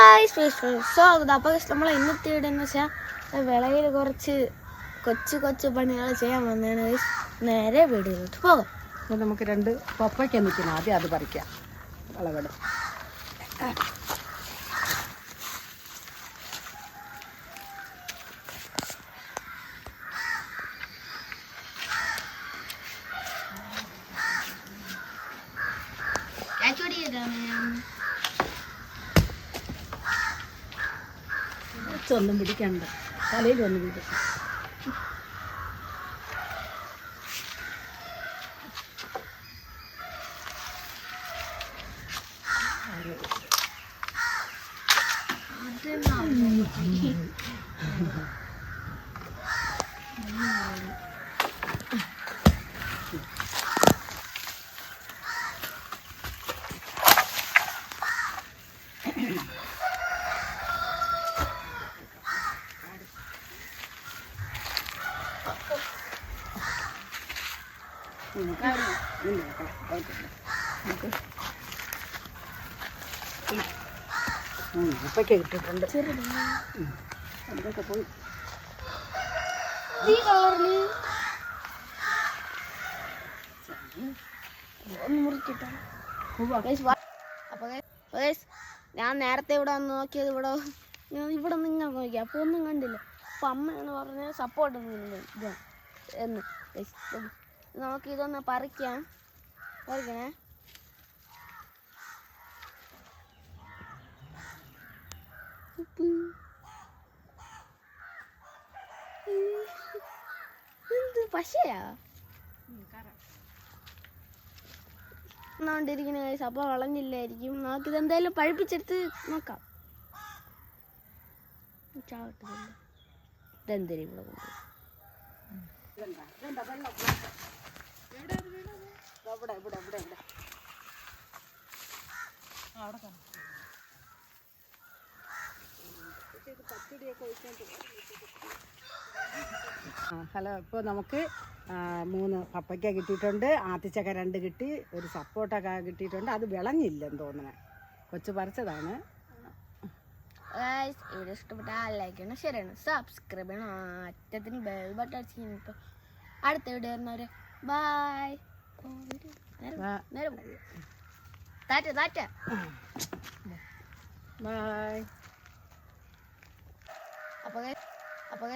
Guys സ്വാഗതം അപ്പോൾ നമ്മൾ ഇന്നത്തെ ഇവിടെ എന്ന് വെച്ചാൽ വിളയിൽ കുറച്ച് കൊച്ചു കൊച്ചു പണികൾ ചെയ്യാൻ വന്നതാണ്. നേരെ വീടിലോട്ട് പോകാം. നമുക്ക് രണ്ട് പപ്പയ്ക്ക് നിൽക്കണം ആദ്യം അത് പറിക്കാം. വിളവെടും ഒന്നും പിടിക്കണ്ട. തലയിൽ ഒന്ന് വീടും പപ്പയ്ക്ക കിട്ടിയിട്ടുണ്ട് ഉം. അതൊക്കെ പോയി ഈ കളറിൽ ഒന്ന് മുറിക്കിട്ടോ Guys, വാ. അപ്പൊ guys, അപ്പൊ guys, ഞാൻ നേരത്തെ ഇവിടെ വന്ന് നോക്കിയത് ഇവിടെ ഇവിടെ നിങ്ങൾ നോക്കി. അപ്പൊ ഒന്നും കണ്ടില്ല. അപ്പൊ എന്ന് പറഞ്ഞ സപ്പോർട്ട് എന്ന്. നമുക്ക് ഇതൊന്ന് പറിക്കാം. പറിക്കണേ. എന്ത് പശയാ? ണ്ടിരിക്കുന്ന കൈസ് അപ്പോൾ വളഞ്ഞില്ലായിരിക്കും. നമുക്കിത് എന്തായാലും പഴുപ്പിച്ചെടുത്ത് നോക്കാം. ചാവട്ടെ. ഇതെന്തേലും ഇവിടെ കൊണ്ടുപോയി ഇവിടെ ഇവിടെ ഇവിടെ ഇവിടെ ആ, ഹലോ ഇപ്പോൾ നമുക്ക് മൂന്ന് പപ്പയ്ക്ക കിട്ടിയിട്ടുണ്ട്. ആത്തിച്ചക്ക രണ്ട് കിട്ടി ഒരു സപ്പോട്ടൊക്കെ കിട്ടിയിട്ടുണ്ട്. അത് വിളഞ്ഞില്ലെന്ന് തോന്നണേ കൊച്ചു പറിച്ചതാണ്. സബ്സ്ക്രൈബ് ചെയ്യണം അടുത്ത വീഡിയോ വരുന്നവരെ ബായ് താറ്റ താറ്റ. ബൈ അപ്പോൾ അപ്പോൾ